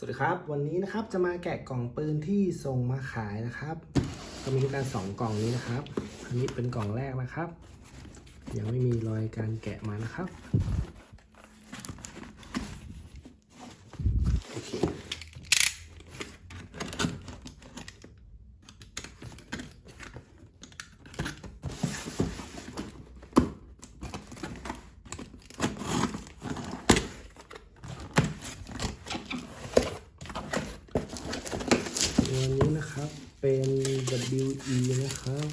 สวัสดีครับ วันนี้นะครับจะมาแกะกล่องปืนที่ส่งมาขายนะครับก็มีด้วยกันสองกล่องนี้นะครับ อันนี้เป็นกล่องแรกนะครับ ยังไม่มีรอยการแกะมานะครับโอเคตัวนี้นะครับเป็น WE นะครับ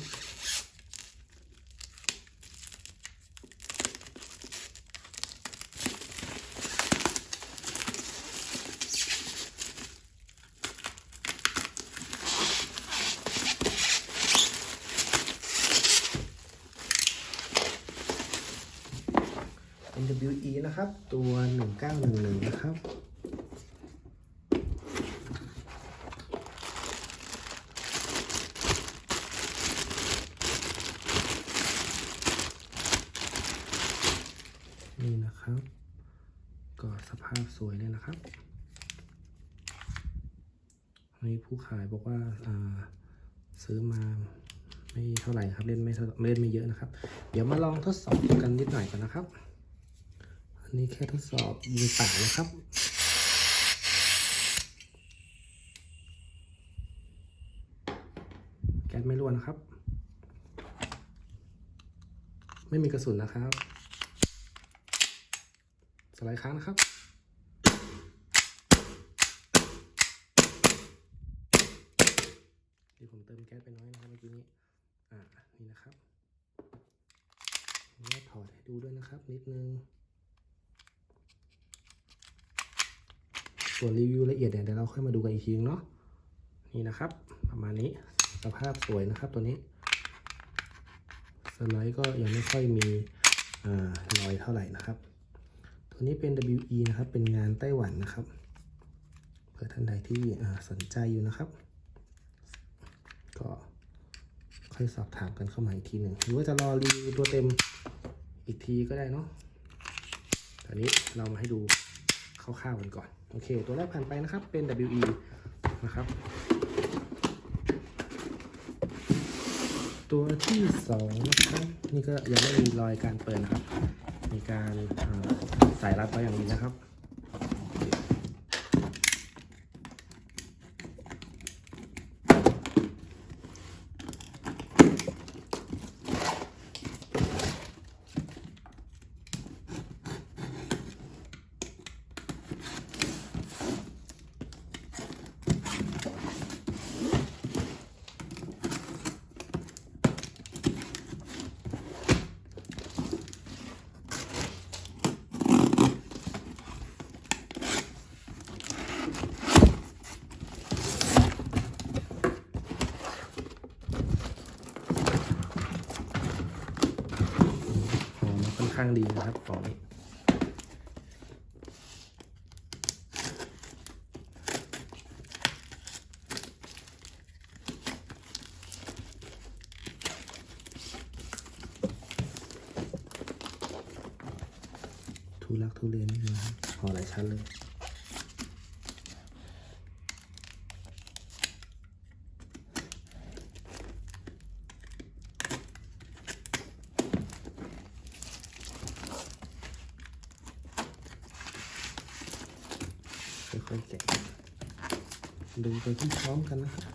NWE นะครับ ตัว 1911 นะครับ นี่นะครับ ก็ สภาพสวยเลยนะครับอันนี้ผู้ขายบอกว่าาซื้อมาไม่เท่าไหร่ครับเล่นไม่เท่เล่นไม่เยอะนะครับ เดี๋ยวมาลองทดสอบกันนิดหน่อยกันนะครับ อันนี้แค่ทดสอบยิงป่านะครับแก๊สไม่รั่วนะครับ ไม่มีกระสุนนะครับ สไลด์ค้างนะครับเดี๋ยวผมเติมแก๊สไปน้อยนะครับเมื่อกี้นี้ อ่า นี่นะครับผมจะถอดให้ดูด้วยนะครับ นิดนึง ส่วนรีวิวละเอียดเนี่ยเดี๋ยวเราค่อยมาดูกันอีกทีนึงเนาะ นี่นะครับ ประมาณนี้ สภาพสวยนะครับตัวนี้สไลด์ก็ยังไม่ค่อยมีอรอยเท่าไหร่นะครับ ตัวนี้เป็น WE นะครับ เป็นงานไต้หวันนะครับเผื่อท่านใดที่สนใจอยู่นะครับ ก็ค่อยสอบถามกันเข้ามาอีกทีหนึ่งหรือว่าจะรอรีวิวตัวเต็มอีกทีก็ได้เนาะตอนนี้เรามาให้ดูคร่าวๆกันก่อน โอเค ตัวแรกผ่านไปนะครับ เป็น WE นะครับตัวที่สองนะครับนี่ก็ยังไม่มีรอยการเปิดนะครับ มีการสาใส่รัดไว้อย่างนี้นะครับ หอมค่อน ข้างดีนะครับของนี้ทุลักทุเลนิดนึงนะครับห่อหลายชั้นเลย ค่ อยๆแกะดูไปที่พร้อมกันนะครับ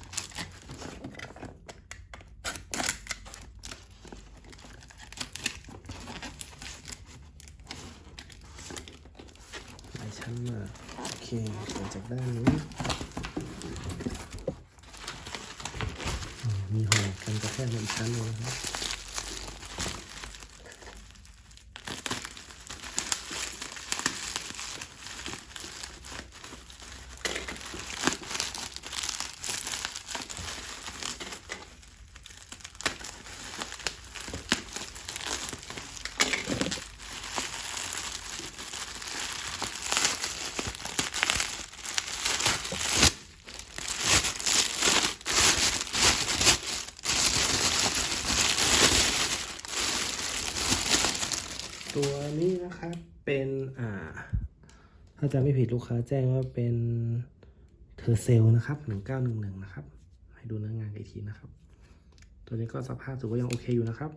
หลายชั้นมากโอเคเปิดจากด้านนี้มีห่อกันกระแทกมาอีกชั้นหนึงนะครับ ตัวนี้นะครับเป็นอ่า ถ้าจำไม่ผิดลูกค้าแจ้งว่าเป็นเทอร์เซลนะครับ1911นะครับ ให้ดูเนื้องานอีกทีนะครับ ตัวนี้ก็สภาพถือว่ายังโอเคอยู่นะครับ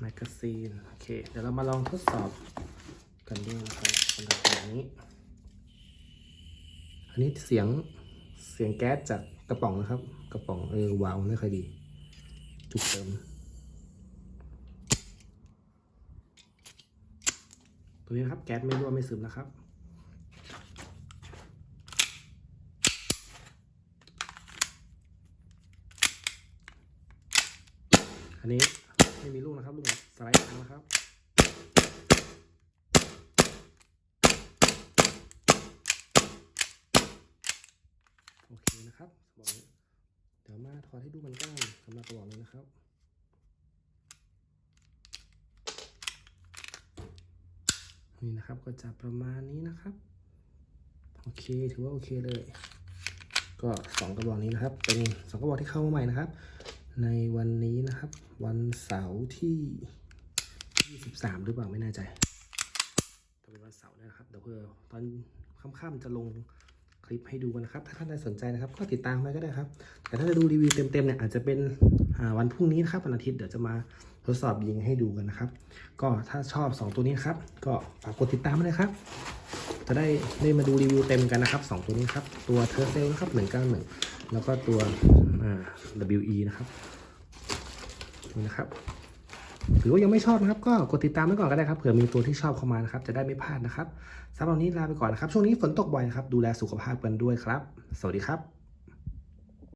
แมกกาซีนโอเค เดี๋ยวเรามาลองทดสอบกันด้วยนะครับสำหรับตัวนี้ อันนี้เสียงเสียงแก๊สจากกระป๋องนะครับ กระป๋องเออวาล์วไม่ค่อยดี จุกเติม ตัวนี้นะครับแก๊สไม่รั่วไม่ซึมนะครับ อันนี้ไม่มีลูกนะครับลูกสไลด์ทางนะครับโอเคนะครับกระบอกนี้เดี๋ยวมาถอดให้ดูกันก้านสำหรับกระบอกนี้นะครับ นี่นะครับก็จะประมาณนี้นะครับ โอเคถือว่าโอเคเลย ก็สองกระบอกนี้นะครับ เป็นสองกระบอกที่เข้ามาใหม่นะครับ ในวันนี้นะครับ วันเสาร์ที่ 23 หรือเปล่าไม่แน่ใจถ้าเป็นวันเสาร์นะครับเดี๋ยวเพื่อตอนค่ำๆจะลง คลิปให้ดูกันนะครับ ถ้าท่านใดสนใจนะครับ ก็ติดตามไปก็ได้ครับ แต่ถ้าจะดูรีวิวเต็มๆเนี่ยอาจจะเป็นวันพรุ่งนี้นะครับวันอาทิตย์เดี๋ยวจะมาทดสอบยิงให้ดูกันนะครับ ก็ถ้าชอบ 2 ตัวนี้ครับ ก็ฝากกดติดตามเลยครับ จะได้ได้มาดูรีวิวเต็มกันนะครับ 2 ตัวนี้ครับ ตัวเทอร์เซลนะครับ191 แล้วก็ตัว WE นะครับนี่นะครับ หรือว่ายังไม่ชอบนะครับ ก็กดติดตามไว้ก่อนก็ได้ครับเผื่อมีตัวที่ชอบเข้ามานะครับ จะได้ไม่พลาดนะครับสำหรับวันนี้ลาไปก่อนนะครับ ช่วงนี้ฝนตกบ่อยนะครับ ดูแลสุขภาพกันด้วยครับ สวัสดีครับ